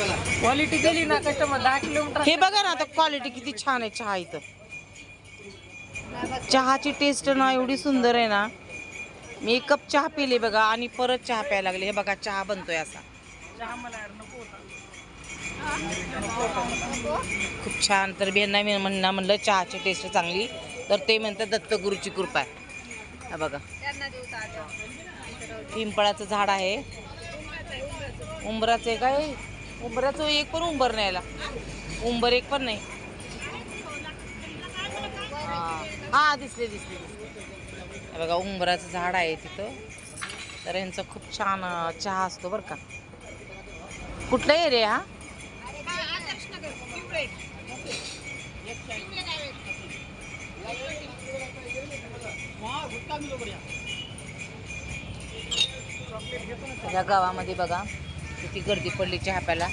Quality गेली ना customer दहा किलोमीटर हे बघा ना आता क्वालिटी किती छान आहे चहा इथं. चहाची टेस्ट ना एवढी सुंदर आहे ना. मी एक कप चहा पिले बघा आणि परत चहा प्यायला लागले. हे बघा चहा बनतोय असा. खूप छान. तर बियांना मी म्हणणं म्हणलं चहाची टेस्ट चांगली. तर ते म्हणतात दत्तगुरूची कृपा आहे. हा बघा. पिंपळाचं झाड आहे. उंबराचं काय? उंबराचं एक पण उंबर नाही याला. उंबर एक पण नाही. हा हा दिसले दिसले दिसले. बघा उंबराचं झाड आहे तिथं. तर यांचं खूप छान चहा असतो बरं का. कुठला एरिया हा? या गावामध्ये बघा. किती गर्दी पडली चहा प्याला